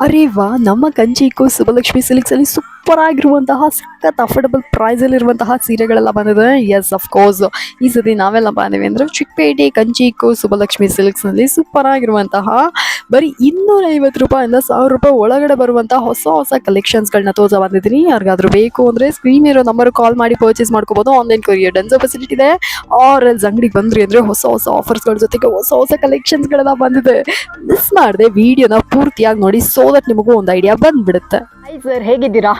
ಅರೆ ವಾ, ನಮ್ಮ ಕಂಚಿಕು ಸುಭಲಕ್ಷ್ಮಿ ಸಿಲ್ಕ್ಸ್ ಅಲ್ಲಿ ಸೂಪರ್ ಆಗಿರುವಂತಹ, ಸಖತ್ ಅಫೋರ್ಡಬಲ್ ಪ್ರೈಸ್ ಅಲ್ಲಿ ಇರುವಂತಹ ಸೀರೆಗಳೆಲ್ಲ ಬಂದಿದೆ. ಎಸ್ ಆಫ್ ಕೋರ್ಸ್ ಈ ಸತಿ ನಾವೆಲ್ಲ ಬಂದಿವೆ ಅಂದ್ರೆ ಚಿಕ್ಕಪೇಟೆ ಕಂಚಿಕು ಸುಭಲಕ್ಷ್ಮಿ ಸಿಲ್ಕ್ಸ್ನಲ್ಲಿ ಸೂಪರ್ ಆಗಿರುವಂತಹ ಬರೀ ಇನ್ನೂರ ಐವತ್ತು ರೂಪಾಯಿಂದ ಸಾವಿರ ರೂಪಾಯಿ ಒಳಗಡೆ ಬರುವಂತಹ ಹೊಸ ಹೊಸ ಕಲೆಕ್ಷನ್ಸ್ಗಳನ್ನ ತೋರ್ಸ ಬಂದಿದ್ದೀನಿ. ಯಾರಿಗಾದ್ರೂ ಬೇಕು ಅಂದ್ರೆ ಸ್ಕ್ರೀನ್ ಇರೋ ನಂಬರ್ ಕಾಲ್ ಮಾಡಿ ಪರ್ಚೇಸ್ ಮಾಡ್ಕೋಬಹುದು ಆನ್ಲೈನ್ ಕೊರಿಯರ್ ಡನ್ಸೋ ಫೆಸಿಲಿಟಿ ಇದೆ. ಆರ್ ಎಲ್ಸ್ ಅಂಗಡಿಗೆ ಬಂದ್ರಿ ಅಂದ್ರೆ ಹೊಸ ಹೊಸ ಆಫರ್ಸ್ಗಳ ಜೊತೆಗೆ ಹೊಸ ಹೊಸ ಕಲೆಕ್ಷನ್ಸ್ಗಳೆಲ್ಲ ಬಂದಿದೆ. ಮಿಸ್ ಮಾಡಿದೆ ವಿಡಿಯೋನ ಪೂರ್ತಿಯಾಗಿ ನೋಡಿ ಸೋ ದಟ್ ನಿಮಗೂ ಒಂದು ಐಡಿಯಾ ಬಂದ್ಬಿಡುತ್ತೆ. ಸರ್ ಹೇಗಿದ್ದೀರಾ?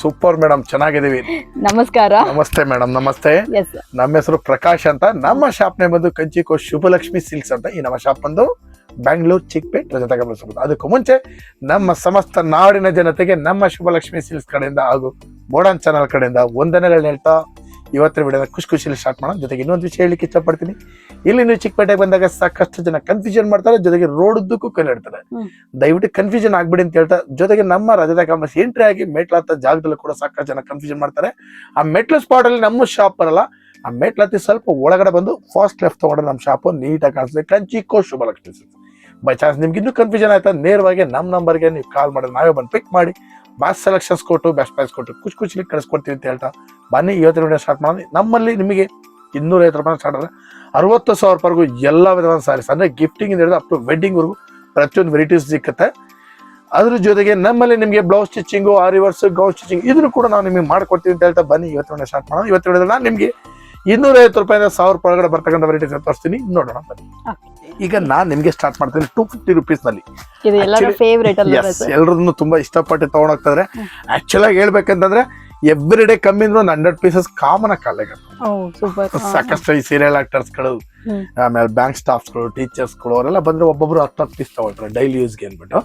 ಸೂಪರ್ ಮೇಡಮ್ ಚೆನ್ನಾಗಿದ್ದೀವಿ. ನಮಸ್ಕಾರ. ನಮಸ್ತೆ ಮೇಡಮ್ ನಮಸ್ತೆ. ಎಸ್ ನಮ್ಮ ಹೆಸರು ಪ್ರಕಾಶ್ ಅಂತ. ನಮ್ಮ ಶಾಪ್ ನೇಮ್ ಬಂದು ಕಂಚಿಕೋ ಶುಭಲಕ್ಷ್ಮಿ ಸಿಲ್ಕ್ಸ್ ಅಂತ ಈ ನಮ್ಮ ಶಾಪ್ ಬಂದು ಬ್ಯಾಂಗ್ಳೂರ್ ಚಿಕ್ಪೇಟ್ ರಜೆ ಗಮನಿಸಬಹುದು ಅದಕ್ಕೂ ಮುಂಚೆ ನಮ್ಮ ಸಮಸ್ತ ನಾಡಿನ ಜನತೆಗೆ ನಮ್ಮ ಶುಭಲಕ್ಷ್ಮಿ ಸಿಲ್ಸ್ ಕಡೆಯಿಂದ ಹಾಗೂ ಮೋಡನ್ ಚಾನಲ್ ಕಡೆಯಿಂದ ವಂದನೆಗಳನ್ನ ಹೇಳ್ತಾ ಇವತ್ತಿನ ವಿಡಿಯೋನ ಖುಷಿ ಖುಷಿಯಲ್ಲಿ ಸ್ಟಾರ್ಟ್ ಮಾಡೋಣ. ಜೊತೆಗೆ ಇನ್ನೊಂದು ವಿಷಯ ಹೇಳಲಿಕ್ಕೆ ಇಷ್ಟಪಡ್ತೀನಿ. ಇಲ್ಲಿ ನೀವು ಚಿಕ್ಕಪೇಟೆಗೆ ಬಂದಾಗ ಸಾಕಷ್ಟು ಜನ ಕನ್ಫ್ಯೂಷನ್ ಮಾಡ್ತಾರೆ. ಜೊತೆಗೆ ರೋಡ್ ಉದ್ದಕ್ಕೂ ಕಲ್ಲಿಡ್ತಾರೆ ಹ್ಮ್. ದಯವಿಟ್ಟು ಕನ್ಫ್ಯೂಷನ್ ಆಗ್ಬಿಡಿ ಅಂತ ಹೇಳ್ತಾ ಜೊತೆಗೆ ನಮ್ಮ ರಜದ ಕಾಮರ್ಸ್ ಎಂಟ್ರಿ ಆಗಿ ಮೆಟ್ಲಾತ ಜಾಗದಲ್ಲೂ ಕೂಡ ಸಾಕಷ್ಟು ಜನ ಕನ್ಫ್ಯೂಷನ್ ಮಾಡ್ತಾರೆ. ಆ ಮೆಟ್ಲು ಸ್ಪಾಟ್ ಅಲ್ಲಿ ನಮ್ಮ ಶಾಪ್ ಬರಲ್ಲ ಆ ಮೆಟ್ಲತ್ತಿ ಸ್ವಲ್ಪ ಒಳಗಡೆ ಬಂದು ಫಾಸ್ಟ್ ಲೆಫ್ಟ್ ತಗೊಂಡ್ರೆ ನಮ್ಮ ಶಾಪು ನೀಟಾಗಿ ಕಾಣಿಸ್ತದೆ ಕಂಚಿಕೋ ಶುಭಲಕ್ಷ್ಮಿ ಬೈ ಚಾನ್ಸ್ ನಿಮ್ಗೆ ಇನ್ನೂ ಕನ್ಫ್ಯೂಷನ್ ಆಯ್ತಾ? ನೇರವಾಗಿ ನಮ್ಮ ನಂಬರ್ಗೆ ನೀವು ಕಾಲ್ ಮಾಡಿ, ನಾವೇ ಬಂದು ಪಿಕ್ ಮಾಡಿ. ಬಾಸ್ ಸೆಲೆಕ್ಷನ್ಸ್ ಕೊಟ್ಟು ಬೆಸ್ಟ್ ಪ್ರೈಸ್ ಕೊಟ್ಟು, ಖುಷಿ ಖುಷಿಲಿ ಕಳಿಸ್ಕೊಡ್ತೀವಿ ಅಂತ ಹೇಳ್ತಾ. ಬನ್ನಿ, ಇವತ್ತಿನ ವಿಡಿಯೋ ಸ್ಟಾರ್ಟ್ ಮಾಡಿ ನಮ್ಮಲ್ಲಿ ನಿಮಗೆ ಇನ್ನೂರ ಐವತ್ತು ರೂಪಾಯಿ ಸ್ಟಾರ್ಟ್ ಆದರೆ, ಅರವತ್ತು ಸಾವಿರ ರೂಪಾಯಿಗೂ ಎಲ್ಲ ವಿಧವಾದ ಸಾರೀಸ್ ಅಂದರೆ ಗಿಫ್ಟಿಂಗ್ ಹಿಡಿದು ಅಪ್ ಟು ವೆಡ್ಡಿಂಗ್ವರೆಗೂ ಪ್ರತಿಯೊಂದು ವೆರೈಟೀಸ್ ಸಿಕ್ಕತ್ತೆ. ಅದ್ರ ಜೊತೆಗೆ ನಮ್ಮಲ್ಲಿ ನಿಮಗೆ ಬ್ಲೌಸ್ ಸ್ಟಿಚಿಂಗು ಆ ರಿವರ್ಸ್ ಗೌನ್ ಸ್ಟಿಚಿಂಗ್ ಇದ್ರೂ ಕೂಡ ನಾವು ನಿಮಗೆ ಮಾಡ್ಕೊಡ್ತೀವಿ ಅಂತ ಹೇಳ್ತಾ ಬನ್ನಿ. ಇವತ್ತಿನ ಸ್ಟಾರ್ಟ್ ಮಾಡೋಣ. ಇವತ್ತಿನ ನಾನು ನಿಮಗೆ ಇನ್ನೂರ ಐವತ್ತು ರೂಪಾಯಿಂದ ಸಾವಿರ ರೂಪಾಯಿ ಒಳಗಡೆ ಬರ್ತಕ್ಕಂಥ ವೆರೈಟಿ ತೋರಿಸ್ತೀನಿ. ನೋಡೋಣ ಬನ್ನಿ. ಈಗ ನಾನು ನಿಮಗೆ ಸ್ಟಾರ್ಟ್ ಮಾಡ್ತೀನಿ ಟೂ ಫಿಫ್ಟಿ ರುಪೀಸ್ನಲ್ಲಿ. ಎಲ್ಲರನ್ನು ತುಂಬಾ ಇಷ್ಟಪಟ್ಟು ತಗೊಂಡೋಗ್ತಾರೆ ಆಕ್ಚುಲ್ ಆಗಿ ಹೇಳ್ಬೇಕಂತಂದ್ರೆ ಎವ್ರಿ ಡೇ ಕಮ್ಮಿ ಅಂದ್ರೆ ಒಂದು ಹಂಡ್ರೆಡ್ ಪೀಸಸ್ ಕಾಮನ್ ಆಗಿ ಸೂಪರ್ ಸಾಕಷ್ಟು ಈ ಸೀರಿಯಲ್ ಆಕ್ಟರ್ಸ್ಗಳು ಗಳು ಆಮೇಲೆ ಬ್ಯಾಂಕ್ ಸ್ಟಾಫ್ಸ್ಗಳು ಟೀಚರ್ಸ್ಗಳು ಅವರೆಲ್ಲ ಬಂದ್ರೆ ಒಬ್ಬೊಬ್ರು ಹತ್ತು ಹತ್ತು ಪೀಸ್ ತಗೊಳ್ತಾರೆ ಡೈಲಿ ಯೂಸ್ಗೆ ಅಂದ್ಬಿಟ್ಟು.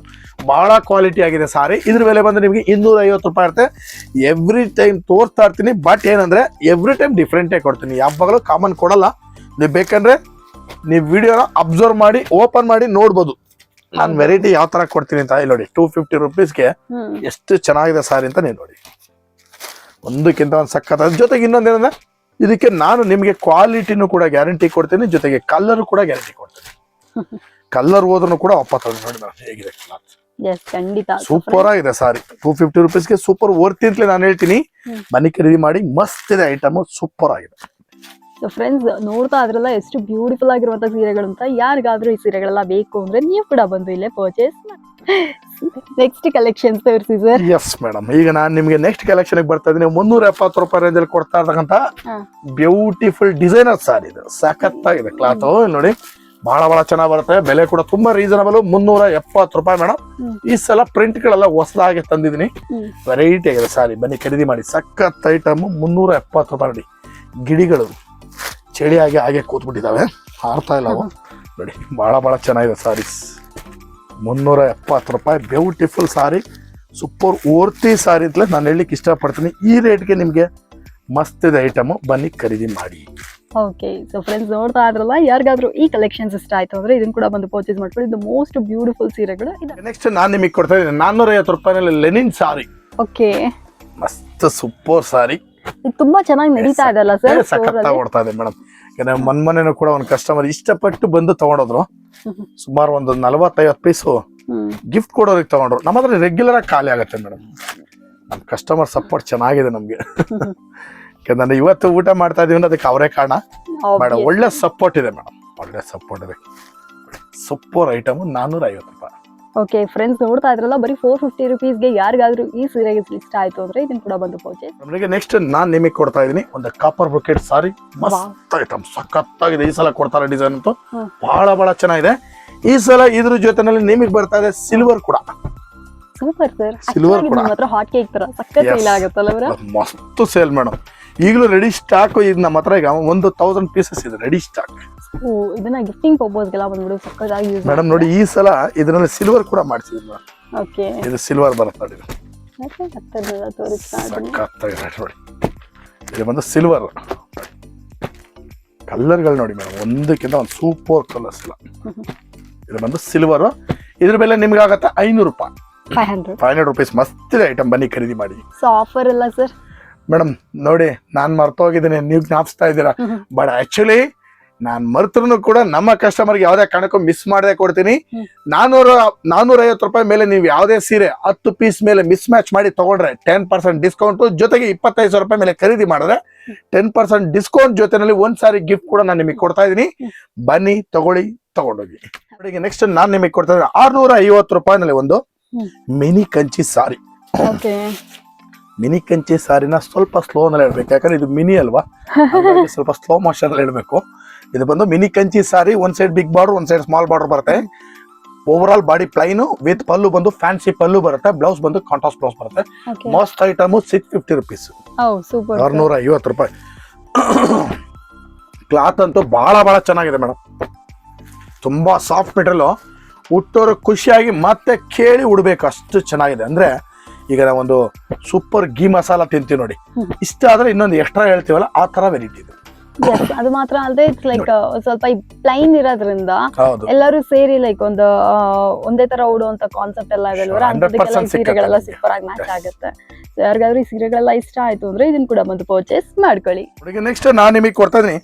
ಬಹಳ ಕ್ವಾಲಿಟಿ ಆಗಿದೆ ಸಾರಿ ಇದ್ರ ಬೆಲೆ ಬಂದ್ರೆ ನಿಮಗೆ ಇನ್ನೂರ ಐವತ್ತು ರೂಪಾಯಿ ಇರುತ್ತೆ ಎವ್ರಿ ಟೈಮ್ ತೋರ್ತಾ ಇರ್ತೀನಿ ಬಟ್ ಏನಂದ್ರೆ ಎವ್ರಿ ಟೈಮ್ ಡಿಫ್ರೆಂಟೇ ಕೊಡ್ತೀನಿ. ಯಾವಾಗಲೂ ಕಾಮನ್ ಕೊಡಲ್ಲ. ನೀವು ಬೇಕಂದ್ರೆ ನೀವು ವಿಡಿಯೋನ ಅಬ್ಸರ್ವ್ ಮಾಡಿ ಓಪನ್ ಮಾಡಿ ನೋಡ್ಬೋದು. ನಾನು ವೆರೈಟಿ ಯಾವ ತರ ಕೊಡ್ತೀನಿ ಅಂತ ಇಲ್ಲಿ ನೋಡಿ. ಟೂ ಫಿಫ್ಟಿ ರುಪೀಸ್ಗೆ ಎಷ್ಟು ಚೆನ್ನಾಗಿದೆ ಸಾರಿ ಅಂತ ನೀವು ನೋಡಿ. ಒಂದಕ್ಕಿಂತ ಒಂದು ಸಖತ್. ಅದ್ರ ಜೊತೆಗೆ ಇನ್ನೊಂದೇನಂದ್ರೆ ಇದಕ್ಕೆ ನಾನು ನಿಮಗೆ ಕ್ವಾಲಿಟಿನೂ ಕೂಡ ಗ್ಯಾರಂಟಿ ಕೊಡ್ತೀನಿ ಜೊತೆಗೆ ಕಲರ್ ಕೂಡ ಗ್ಯಾರಂಟಿ ಕೊಡ್ತೀನಿ. ಕಲರ್ ಹೋದ್ರೂ ಕೂಡ ತಗೊಂಡು ನೋಡಿ ನಾನು ಹೇಗಿದೆ. ಖಂಡಿತ. ಸೂಪರ್ ಆಗಿದೆ ಸಾರಿ ಟೂ ಫಿಫ್ಟಿ ರುಪೀಸ್ಗೆ ಸೂಪರ್ ವರ್ತಿ ಅಂತಲೇ ನಾನು ಹೇಳ್ತೀನಿ. ಮನೆ ಖರೀದಿ ಮಾಡಿ ಮಸ್ತ್ ಇದೆ ಐಟಮ್ ಸೂಪರ್ ಆಗಿದೆ. ಸೊ ಫ್ರೆಂಡ್ಸ್ ನೋಡ್ತಾ ಅದ್ರಲ್ಲ ಎಷ್ಟು ಬ್ಯೂಟಿಫುಲ್ ಆಗಿರುವಂಥ ಸೀರೆಗಳು ಅಂತ. ಯಾರಿಗಾದ್ರೂ ಈ ಸೀರೆಗಳೆಲ್ಲ ಬೇಕು ಅಂದ್ರೆ ನೀವು ಕೂಡ ಬಂದು ಇಲ್ಲೇ ಪರ್ಚೇಸ್ ನೆಕ್ಸ್ಟ್ ಕಲೆಕ್ಷನ್ ತೋರಿಸಿ ಸರ್ ಎಸ್ ಮೇಡಮ್ ಈಗ ನಾನು ನಿಮಗೆ ನೆಕ್ಸ್ಟ್ ಕಲೆಕ್ಷನ್ ಬರ್ತಾ ಇದ್ದೀನಿ. ಮುನ್ನೂರ ಎಪ್ಪತ್ತು ರೂಪಾಯಿ ರೇಂಜಲ್ಲಿ ಕೊಡ್ತಾ ಇರ್ತಕ್ಕಂಥ. ಬ್ಯೂಟಿಫುಲ್ ಡಿಸೈನರ್ ಸಾರಿ ಇದು. ಸಖತ್ತಾಗಿದೆ. ಕ್ಲಾತ್ ನೋಡಿ. ಬಹಳ ಬಹಳ ಚೆನ್ನಾಗಿ ಬರುತ್ತೆ. ಬೆಲೆ ಕೂಡ ತುಂಬಾ ರೀಸನಬಲ್ ಮುನ್ನೂರ ಎಪ್ಪತ್ತು ರೂಪಾಯಿ ಮೇಡಮ್ ಈ ಸಲ ಪ್ರಿಂಟ್ ಗಳೆಲ್ಲ ಹೊಸದಾಗಿ ತಂದಿದ್ದೀನಿ. ವೆರೈಟಿ ಆಗಿದೆ ಸಾರಿ ಬನ್ನಿ ಖರೀದಿ ಮಾಡಿ. ಸಖತ್ ಐಟಮ್ ಮುನ್ನೂರ ಎಪ್ಪತ್ತು ರೂಪಾಯಿ ನೋಡಿ. ಗಿಡಿಗಳು. ಚಳಿಯಾಗಿ ಹಾಗೆ ಕೂತ್ಬಿಟ್ಟಿದ್ದಾವೆ. ಹಾರ್ತಾ ಇಲ್ಲ ಅವು. ನೋಡಿ ಭಾಳ ಭಾಳ ಚೆನ್ನಾಗಿದೆ ಸಾರೀಸ್. ಮುನ್ನೂರ ಎಪ್ಪತ್ತು ರೂಪಾಯಿ ಬ್ಯೂಟಿಫುಲ್ ಸಾರಿ. ಸೂಪರ್ ಓರ್ತಿ ಸಾರಿ ಅಂತಲೇ ನಾನು ಹೇಳಲಿಕ್ಕೆ ಇಷ್ಟಪಡ್ತೀನಿ. ಈ ರೇಟ್ಗೆ ನಿಮಗೆ ಮಸ್ತ್ ಇದೆ ಐಟಮು ಬನ್ನಿ ಖರೀದಿ ಮಾಡಿ. ಓಕೆ ಸೊ ಫ್ರೆಂಡ್ಸ್ ನೋಡ್ತಾ ಇದ್ರಲ್ಲ ಯಾರಿಗಾದ್ರೂ ಈ ಕಲೆಕ್ಷನ್ಸ್ ಇಷ್ಟ ಆಯ್ತು ಅಂದ್ರೆ ಇದನ್ನ ಕೂಡ ಬಂದು ಪರ್ಚೇಸ್ ಮಾಡ್ಕೊಳ್ಳಿ. ಇದು ಮೋಸ್ಟ್ ಬ್ಯೂಟಿಫುಲ್ ಸೀರೆಗಳು ನೆಕ್ಸ್ಟ್ ನಾನು ನಿಮಗೆ ಕೊಡ್ತಾ ಇದ್ದೀನಿ. ನಾನ್ನೂರ ಐವತ್ತು ರೂಪಾಯಿನಲ್ಲಿ ಲೆನಿನ್ ಸಾರಿ. ಓಕೆ ಮಸ್ತ್ ಸೂಪರ್ ಸಾರಿ. ಇದು ತುಂಬಾ ಚೆನ್ನಾಗಿ ನಡೀತಾ ಇದೆ ಅಲ್ಲ ಸರ್ ಸಖತ್ತಾಗಿ ಓಡ್ತಾ ಇದೆ ಮೇಡಮ್. ಯಾಕಂದ್ರೆ ಮನೇನು ಕೂಡ ಒಂದು ಕಸ್ಟಮರ್ ಇಷ್ಟಪಟ್ಟು ಬಂದು ತಗೊಂಡೋದ್ರು. ಸುಮಾರು ಒಂದು ನಲವತ್ತೈವತ್ತು ಪೀಸು ಗಿಫ್ಟ್ ಕೊಡೋರಿಗೆ ತಗೊಂಡ್ರು. ನಮ್ಮ ಹತ್ರ ರೆಗ್ಯುಲರ್ ಆಗಿ ಖಾಲಿ ಆಗುತ್ತೆ ಮೇಡಮ್. ನಮ್ಮ ಕಸ್ಟಮರ್ ಸಪೋರ್ಟ್ ಚೆನ್ನಾಗಿದೆ ನಮಗೆ. ಯಾಕಂದ್ರೆ ಇವತ್ತು ಊಟ ಮಾಡ್ತಾ ಇದೀವಿ ಅಂದ್ರೆ ಅದಕ್ಕೆ ಅವರೇ ಕಾರಣ. ಮೇಡಮ್ ಒಳ್ಳೆ ಸಪೋರ್ಟ್ ಇದೆ ಮೇಡಮ್. ಒಳ್ಳೆ ಸಪೋರ್ಟ್ ಇದೆ. ಸೂಪರ್ ಐಟಮ್ ನಾನ್ನೂರ ಐವತ್ತು ಓಕೆ ಫ್ರೆಂಡ್ಸ್ ನೋಡ್ತಾ ಇದ್ರಲ್ಲ ಬರೀ ಫೋರ್ ಫಿಫ್ಟಿ ರುಪೀಸ್ಗೆ ಯಾರಿಗಾದ್ರೂ ಈ ಸೀರೆಗೆ ಇಷ್ಟ ಆಯ್ತು ಅಂದ್ರೆ ಇದನ್ನ ಕೂಡ ಬಂದು ಪರ್ಚೇಸ್ ನಮಗೆ ನೆಕ್ಸ್ಟ್ ನಾನ್ ನಿಮಗೆ ಕೊಡ್ತಾ ಇದೀನಿ. ಒಂದು ಕಾಪರ್ ಬ್ರೊಕೆಟ್ ಸಾರಿ ಮಸ್ತ್ ಐಟಮ್ ಸಖತ್ತಾಗಿದೆ. ಈ ಸಲ ಕೊಡ್ತಾರೆ ಡಿಸೈನ್ ಅಂತೂ. ಬಹಳ ಬಹಳ ಚೆನ್ನಾಗಿದೆ. ಈ ಸಲ ಇದ್ರ ಜೊತೆನಲ್ಲಿ ನಿಮಗೆ ಬರ್ತಾ ಇದೆ ಸಿಲ್ವರ್ ಕೂಡ. ಸೂಪರ್ ಸರ್ ಸಿಲ್ವರ್ ಕೂಡ. ಹಾಟ್ ಕೇಕ್ ತರ ಸಖತ್ ಆಗುತ್ತಲ್ಲ ಮಸ್ತ್ ಸೇಲ್ ಮೇಡಮ್ ಈಗಲೂ ರೆಡಿ ಸ್ಟಾಕ್ ಇದು ನಮ್ಮ ಹತ್ರ ಈಗ ಒಂದು ತೌಸಂಡ್ ಪೀಸಸ್ ಇದೆ ರೆಡಿ ಸ್ಟಾಕ್ ಇದನ್ನ ಗಿಫ್ಟಿಂಗ್ ಪರ್ಪಸ್ಗೆಲ್ಲ ಬಂದ್ಬಿಡು ಸಕ್ಕತ್ತಾಗಿ ಯೂಸ್ ಮೇಡಮ್ ನೋಡಿ ಈ ಸಲ ಇದರಲ್ಲಿ ಸಿಲ್ವರ್ ಕೂಡ ಮಾಡಿಸಿದ್ವಿ ಮೇಡಮ್ ಓಕೆ ಇದು ಸಿಲ್ವರ್ ಬರುತ್ತೆ ನೋಡಿ. ತೋರಿಸ್ತಾ ನೋಡಿ. ಇದು ಬಂದು ಸಿಲ್ವರ್ ಕಲರ್ಗಳು ನೋಡಿ ಮೇಡಮ್ ಒಂದಕ್ಕಿಂತ ಒಂದು ಸೂಪರ್ ಕಲರ್ಸ್ ಇಲ್ಲ ಇದು ಬಂದು ಸಿಲ್ವರ್ ಇದ್ರ ಮೇಲೆ ನಿಮ್ಗೆ ಆಗತ್ತೆ ಐನೂರು ರೂಪಾಯಿ. Five hundred five hundred rupees ಮಸ್ತ್ ಇದೆ ಐಟಮ್ ಬನ್ನಿ ಖರೀದಿ ಮಾಡಿ. ಸೊ ಆಫರ್ ಇಲ್ಲ ಸರ್ ಮೇಡಮ್ ನೋಡಿ ನಾನು ಮರ್ತೋಗಿದ್ದೀನಿ ನೀವು ಜ್ಞಾಪಿಸ್ತಾ ಇದ್ದೀರಾ? ಬಟ್ ಆಕ್ಚುಲಿ ನಾನು ಮರ್ತರೂ ಕೂಡ ನಮ್ಮ ಕಸ್ಟಮರ್ಗೆ ಯಾವುದೇ ಕಾರಣಕ್ಕೂ ಮಿಸ್ ಮಾಡದೆ ಕೊಡ್ತೀನಿ. ನಾನೂರ ನಾನೂರ ಐವತ್ತು ರೂಪಾಯಿ ಮೇಲೆ ನೀವು ಯಾವುದೇ ಸೀರೆ ಹತ್ತು ಪೀಸ್ ಮೇಲೆ ಮಿಸ್ ಮ್ಯಾಚ್ ಮಾಡಿ ತಗೊಂಡ್ರೆ ಟೆನ್ ಪರ್ಸೆಂಟ್ ಡಿಸ್ಕೌಂಟ್ ಜೊತೆಗೆ ಇಪ್ಪತ್ತೈದು ಸಾವಿರ ರೂಪಾಯಿ ಮೇಲೆ ಖರೀದಿ ಮಾಡಿದ್ರೆ ಟೆನ್ ಪರ್ಸೆಂಟ್ ಡಿಸ್ಕೌಂಟ್ ಜೊತೆನಲ್ಲಿ ಒಂದ್ ಸಾರಿ ಗಿಫ್ಟ್ ಕೂಡ ನಾನು ನಿಮಗೆ ಕೊಡ್ತಾ ಇದೀನಿ ಬನ್ನಿ ತಗೊಳ್ಳಿ ತಗೊಂಡೋಗಿ. ಅವರಿಗೆ ನೆಕ್ಸ್ಟ್ ನಾನು ನಿಮಗೆ ಕೊಡ್ತಾ ಇದ್ದೀನಿ ಆರ್ನೂರ ಐವತ್ತು ರೂಪಾಯಿನಲ್ಲಿ ಒಂದು. Mini Kanchi sari. Okay mini Kanchi ಸಾರಿನ ಸ್ವಲ್ಪ ಸ್ಲೋ ನಲ್ಲಿ ಹೇಳ್ಬೇಕು ಯಾಕಂದ್ರೆ ಇದು ಮಿನಿ ಅಲ್ವಾ? ಸ್ವಲ್ಪ ಸ್ಲೋ ಮೋಷನ್ ಅಲ್ಲಿ ಹೇಳ್ಬೇಕು ಇದು ಬಂದು ಮಿನಿ ಕಂಚಿ ಸಾರಿ ಒಂದ್ ಸೈಡ್ ಬಿಗ್ ಬಾರ್ಡರ್ ಒಂದ್ ಸೈಡ್ ಸ್ಮಾಲ್ ಬಾರ್ಡರ್ ಬರುತ್ತೆ. Over all body plain with pallu ಬಂದು ಫ್ಯಾನ್ಸಿ ಪಲ್ಲು ಬರುತ್ತೆ. ಬ್ಲೌಸ್ ಬಂದು ಕಾಂಟ್ರಾಸ್ಟ್ ಬ್ಲೌಸ್ ಬರುತ್ತೆ. Most item six fifty rupees ಆರ್ನೂರ ಐವತ್ತು ರೂಪಾಯಿ. ಕ್ಲಾತ್ ಅಂತೂ ಬಹಳ ಬಹಳ ಚೆನ್ನಾಗಿದೆ ಮೇಡಮ್ ತುಂಬಾ ಸಾಫ್ಟ್ ಮೆಟೀರಿಯಲ್ ಹುಟ್ಟೋರು ಖುಷಿಯಾಗಿ ಮತ್ತೆ ಕೇಳಿ ಉಡ್ಬೇಕು ಅಷ್ಟು ಚೆನ್ನಾಗಿದೆ. ಅಂದ್ರೆ ಈಗ ನಾವೊಂದು ಸೂಪರ್ ಗೀ ಮಸಾಲ ತಿಂತೀವಿ ನೋಡಿ. ಇಷ್ಟ ಆದ್ರೆ ಇನ್ನೊಂದು ಎಕ್ಸ್ಟ್ರಾ ಹೇಳ್ತೀವಲ್ಲ ಆ ತರ ವೆರೈಟಿ ಇದೆ ಅದು ಮಾತ್ರ ಅಲ್ಲದೆ ಇಟ್ಸ್ ಲೈಕ್ ಸ್ವಲ್ಪ ಪ್ಲೈನ್ ಇರೋದ್ರಿಂದ ಎಲ್ಲಾರು ಸೇರಿ ಲೈಕ್ ಒಂದು ಒಂದೇ ತರ ಉಡುವಂತ ಕಾನ್ಸೆಪ್ಟ್ ಎಲ್ಲ ಇದೆ ಅಲ್ವಾ? 100% ಈ ಸೀರೆಗಳೆಲ್ಲ ಸೂಪರ್ ಆಗಿ ಮ್ಯಾಚ್. ಆಗುತ್ತೆ. ಯಾರಿಗಾದ್ರೂ ಈ ಸೀರೆಗಳೆಲ್ಲ ಇಷ್ಟ ಆಯ್ತು ಅಂದ್ರೆ ಇದನ್ನ ಕೂಡ ಬಂದು ಪರ್ಚೇಸ್ ಮಾಡ್ಕೊಳ್ಳಿ. ನೆಕ್ಸ್ಟ್ ನಾನು ನಿಮಗೆ ಕೊಡ್ತಾ ಇದೀನಿ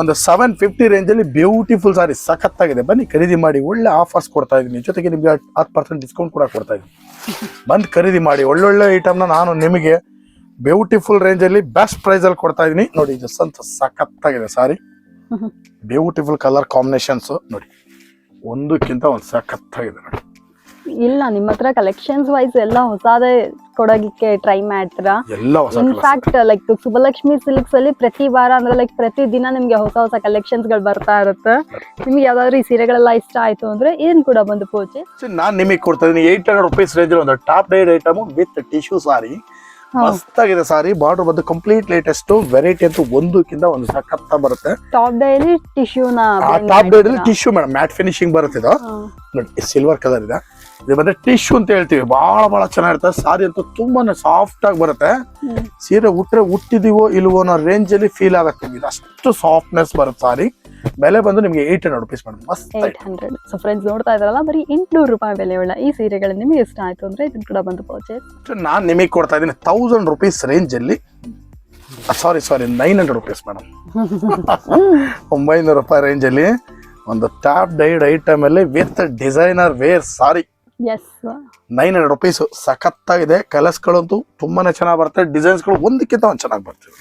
ಒಂದು ಸೆವೆನ್ ಫಿಫ್ಟಿ ರೇಂಜ್ ಅಲ್ಲಿ ಬ್ಯೂಟಿಫುಲ್ ಸಾರಿ ಸಖತ್ತಾಗಿದೆ. ಬನ್ನಿ ಖರೀದಿ ಮಾಡಿ ಒಳ್ಳೆ ಆಫರ್ಸ್ ಕೊಡ್ತಾ ಇದೀನಿ ಜೊತೆಗೆ ನಿಮ್ಗೆ ಹತ್ತು ಪರ್ಸೆಂಟ್ ಡಿಸ್ಕೌಂಟ್ ಕೂಡ ಕೊಡ್ತಾ ಇದೀನಿ ಬಂದು ಖರೀದಿ ಮಾಡಿ ಒಳ್ಳೊಳ್ಳೆ ಐಟಮ್ನ ನಾನು ನಿಮಗೆ ಬ್ಯೂಟಿಫುಲ್ ರೇಂಜ್ ಅಲ್ಲಿ ಬೆಸ್ಟ್ ಪ್ರೈಸ್ ಅಲ್ಲಿ ಕೊಡ್ತಾ ಇದೀನಿ. ನೋಡಿ ಇದು ಸಂತ ಸಖತ್ತಾಗಿದೆ ಸಾರಿ. ಬ್ಯೂಟಿಫುಲ್ ಕಲರ್ ಕಾಂಬಿನೇಷನ್ಸ್ ನೋಡಿ. ಒಂದಕ್ಕಿಂತ ಒಂದು ಸಖತ್ತಾಗಿದೆ ನೋಡಿ. ಇಲ್ಲ ನಿಮ್ಮ ಹತ್ರ ಕಲೆಕ್ಷನ್ಸ್ ವೈಸ್ ಎಲ್ಲ ಹೊಸದೇ ಕೊಡೋದಕ್ಕೆ ಟ್ರೈ ಮಾಡ್ತೀರಾ. ಇನ್ಫ್ಯಾಕ್ಟ್ ಲೈಕ್ ಸುಬಲಕ್ಷ್ಮಿ ಸಿಲ್ಕ್ಸ್ ಅಲ್ಲಿ ಪ್ರತಿ ವಾರ ಅಂದ್ರೆ ಲೈಕ್ ಪ್ರತಿ ದಿನ ನಿಮ್ಗೆ ಹೊಸ ಹೊಸ ಕಲೆಕ್ಷನ್ಸ್ಗಳು ಬರ್ತಾ ಇರುತ್ತೆ. ನಿಮ್ಗೆ ಯಾವ್ದಾದ್ರು ಈ ಸೀರೆಗಳೆಲ್ಲ ಇಷ್ಟ ಆಯ್ತು ಅಂದ್ರೆ ಇದನ್ನ ಕೂಡ ಬಂದು ಪೋಚೆ ನಾನ್ ನಿಮಗೆ ಕೊಡ್ತಾ ಇದೀನಿ. ಏಟ್ ಹಂಡ್ರೆಡ್ ರುಪೀಸ್ ರೇಂಜ್ ಒಂದು top dyed item with tissue sari. ಮಸ್ತಾಗಿದೆ sari. Border ಬಂದು ಕಂಪ್ಲೀಟ್ ಲೇಟೆಸ್ಟ್ ವೆರೈಟಿ ಅಂತೂ ಒಂದಕ್ಕಿಂತ ಒಂದು ಸಖತ್ತ ಬರುತ್ತೆ. Top daily tissue top daily tissue madam. Matte finishing ಬರುತ್ತೆ ಇದು. ನೋಡಿ ಸಿಲ್ವರ್ ಕಲರ್ ಇದೆ. ಇದು ಬಂದ್ರೆ ಟಿಶ್ಯೂ ಅಂತ ಹೇಳ್ತೀವಿ. ಬಹಳ ಬಹಳ ಚೆನ್ನಾಗಿರುತ್ತೆ. ಸಾರಿ ಅಂತೂ ತುಂಬಾನೇ ಸಾಫ್ಟ್ ಆಗಿ ಬರುತ್ತೆ. ಸೀರೆ ಉಟ್ರೆ ಉಟ್ಟಿದೀವೋ ಇಲ್ವೋ ಅನ್ನೋ ರೇಂಜ್ ಅಲ್ಲಿ ಫೀಲ್ ಆಗುತ್ತೆ ಅಷ್ಟು ಸಾಫ್ಟ್ನೆಸ್ ಬರುತ್ತೆ ಸಾರಿ. ಬೆಲೆ ಬಂದು ನಿಮಗೆ ಏಯ್ಟ್ ಹಂಡ್ರೆಡ್ ರುಪೀಸ್ ಮೇಡಮ್. ಮಸ್ತ್ ಏಟ್ ಹಂಡ್ರೆಡ್ ಸೊ ಫ್ರೆಂಡ್ಸ್ ನೋಡ್ತಾ ಇದ್ರಲ್ಲ ಬರೀ ಎಂಟ್ನೂರು ರೂಪಾಯಿ ಬೆಲೆ ಉಳ್ಳ ಈ ಸೀರೆಗಳು ನಿಮಗೆ ಇಷ್ಟ ಆಯ್ತು ಅಂದ್ರೆ ಇದನ್ನ ಕೂಡ ಬಂದು ಪರ್ಚೇಸ್ ನಾನು ನಿಮಗೆ ಕೊಡ್ತಾ ಇದ್ದೀನಿ ತೌಸಂಡ್ ರುಪೀಸ್ ರೇಂಜ್ ಅಲ್ಲಿ. Sorry sorry nine hundred rupees madam. ಒಂಬೈನೂರು ರೂಪಾಯಿ ರೇಂಜ್ ಅಲ್ಲಿ ಒಂದು ಟಾಪ್ ಡೈಡ್ ಐಟಮ್ ಅಲ್ಲಿ with designer wear sari nine hundred rupees ಸಖತ್ತಾಗಿದೆ. ಕಲರ್ಸ್ಗಳಂತೂ ತುಂಬಾನೇ ಚೆನ್ನಾಗಿ ಬರುತ್ತೆ. ಡಿಸೈನ್ಸ್ಗಳು ಒಂದಕ್ಕಿಂತ ಒಂದು ಚೆನ್ನಾಗಿ ಬರ್ತಿದೆ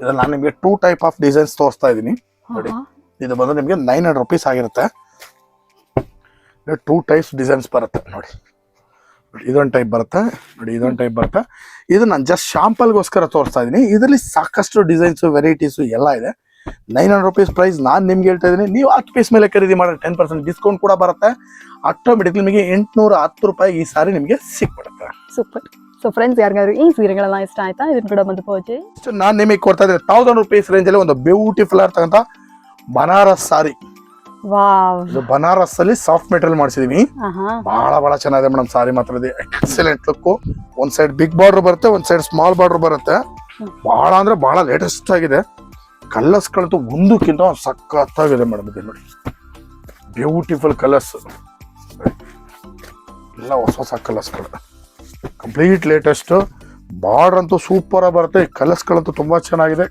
ಇದ್ರಲ್ಲಿ ನಾನು ನಿಮಗೆ ಟೂ ಟೈಪ್ ಆಫ್ ಡಿಸೈನ್ಸ್ ತೋರಿಸ್ತಾ ಇದ್ದೀನಿ. ನೋಡಿ. ಇದು ಬಂದು ನಿಮಗೆ ನೈನ್ ಹಂಡ್ರೆಡ್ ರುಪೀಸ್ ಆಗಿರುತ್ತೆ. ಟೂ ಟೈಪ್ಸ್ ಡಿಸೈನ್ಸ್ ಬರುತ್ತೆ ನೋಡಿ. ಇದೊಂದು ಟೈಪ್ ಬರುತ್ತೆ ನೋಡಿ ಇದೊಂದು ಟೈಪ್ ಬರುತ್ತೆ. ಇದು ನಾನು ಜಸ್ಟ್ ಶಾಂಪಲ್ಗೋಸ್ಕರ ತೋರಿಸ್ತಾ ಇದ್ದೀನಿ ಇದರಲ್ಲಿ ಸಾಕಷ್ಟು ಡಿಸೈನ್ಸು ವೆರೈಟೀಸು ಎಲ್ಲ ಇದೆ. ನೈನ್ ಹಂಡ್ರೆಡ್ ರುಪೀಸ್ ಪ್ರೈಸ್ ನಾನು ನಿಮ್ಗೆ ಹೇಳ್ತಾ ಇದ್ದೀನಿ ನೀವು ಹತ್ತು ಪೀಸ್ ಮೇಲೆ ಖರೀದಿ ಮಾಡಿದ್ರೆ ಟೆನ್ ಪರ್ಸೆಂಟ್ ಡಿಸ್ಕೌಂಟ್ ಕೂಡ ಬರುತ್ತೆ. ಆಟೋಮೆಟಿಕ್ಲಿ ನಿಮಗೆ ಎಂಟುನೂರ ಹತ್ತು ರೂಪಾಯಿ ಈ ಸಾರಿ ನಿಮಗೆ ಸಿಕ್ಬಿಡುತ್ತೆ. ಸೂಪರ್ ಸೊ ಫ್ರೆಂಡ್ಸ್ ಯಾರಿಗಾದ್ರು ಈ ಸೀರೆಗಳೆಲ್ಲ ಇಷ್ಟ ಆಯ್ತಾ? ಇದನ್ನ ಕೂಡ ಬಂದು ಪೋಚೆ ನಾನು ನಿಮಗೆ ಕೊಡ್ತಾ ಇದ್ದೀನಿ ತೌಸಂಡ್ ರುಪೀಸ್ ರೇಂಜಲ್ಲಿ ಒಂದು ಬ್ಯೂಟಿಫುಲ್ ಆಗಿರ್ತಕ್ಕಂಥ ಬನಾರಸ್ ಸಾರಿ. ಇದು ಬನಾರಸ್ ಅಲ್ಲಿ ಸಾಫ್ಟ್ ಮೆಟೀರಿಯಲ್ ಮಾಡಿಸಿದೀವಿ ಬಹಳ ಬಹಳ ಚೆನ್ನಾಗಿದೆ ಮೇಡಮ್ ಸಾರಿ ಮಾತ್ರ ಇದೆ. ಎಕ್ಸಲೆಂಟ್ ಲುಕ್ ಒಂದ್ ಸೈಡ್ ಬಿಗ್ ಬಾರ್ಡರ್ ಬರುತ್ತೆ ಒಂದ್ ಸೈಡ್ ಸ್ಮಾಲ್ ಬಾರ್ಡರ್ ಬರುತ್ತೆ. ಬಹಳ ಅಂದ್ರೆ ಬಹಳ ಲೇಟೆಸ್ಟ್ ಆಗಿದೆ. ಕಲರ್ಸ್ಗಳಂತೂ ಒಂದಕ್ಕಿಂತ ಒಂದು ಸಖತ್ತಾಗಿದೆ ಮೇಡಮ್ ಇದು ನೋಡಿ. ಬ್ಯೂಟಿಫುಲ್ ಕಲರ್ಸ್ ಎಲ್ಲ ಹೊಸ ಹೊಸ ಕಲರ್ಸ್ಗಳು ಕಂಪ್ಲೀಟ್ ಲೇಟೆಸ್ಟ್ ಬಾರ್ಡರ್ ಅಂತೂ ಸೂಪರ್ ಆಗಿ ಬರುತ್ತೆ. ಕಲರ್ಸ್ಗಳಂತೂ ತುಂಬಾ ಚೆನ್ನಾಗಿದೆ.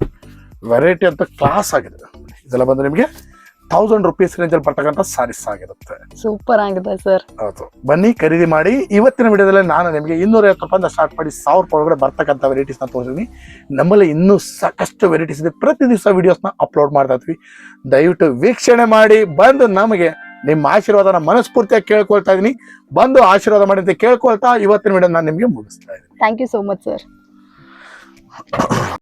ವೆರೈಟಿ ಅಂತ ಕ್ಲಾಸ್ ಆಗಿದೆ. ಇದೆಲ್ಲ ಬಂದು ನಿಮಗೆ ಥೌಸಂಡ್ ರುಪೀಸ್ ರೇಂಜಲ್ಲಿ ಬರ್ತಕ್ಕಂಥ ಸಾರೀಸ್ ಆಗಿರುತ್ತೆ. ಸೂಪರ್ ಆಗಿದೆ ಸರ್ ಹೌದು. ಬನ್ನಿ ಖರೀದಿ ಮಾಡಿ. ಇವತ್ತಿನ ವಿಡಿಯೋದಲ್ಲಿ ನಾನು ನಿಮಗೆ ಇನ್ನೂರ ಐವತ್ತು ರೂಪಾಯಿಂದ ಸ್ಟಾರ್ಟ್ ಮಾಡಿ ಸಾವಿರ ರೂಪಾಯಿ ಒಳಗಡೆ ಬರ್ತಕ್ಕಂಥ ವೆರೈಟೀಸ್ನ ತೋರಿಸಿದ್ವಿ ನಮ್ಮಲ್ಲಿ ಇನ್ನೂ ಸಾಕಷ್ಟು ವೆರೈಟೀಸ್ ಇದೆ. ಪ್ರತಿ ದಿವಸ ವಿಡಿಯೋಸ್ನ ಅಪ್ಲೋಡ್ ಮಾಡ್ತಾ ಇದ್ವಿ. ದಯವಿಟ್ಟು ವೀಕ್ಷಣೆ ಮಾಡಿ. ಬಂದು ನಮಗೆ ನಿಮ್ಮ ಆಶೀರ್ವಾದನ ಮನಸ್ಫೂರ್ತಿಯಾಗಿ ಕೇಳ್ಕೊಳ್ತಾ ಇದ್ದೀನಿ. ಬಂದು ಆಶೀರ್ವಾದ ಮಾಡಿ ಅಂತ ಕೇಳ್ಕೊಳ್ತಾ ಇವತ್ತಿನ ವಿಡಿಯೋ ನಾನು ನಿಮಗೆ ಮುಗಿಸ್ತಾ ಇದ್ದೀನಿ. Thank you so much sir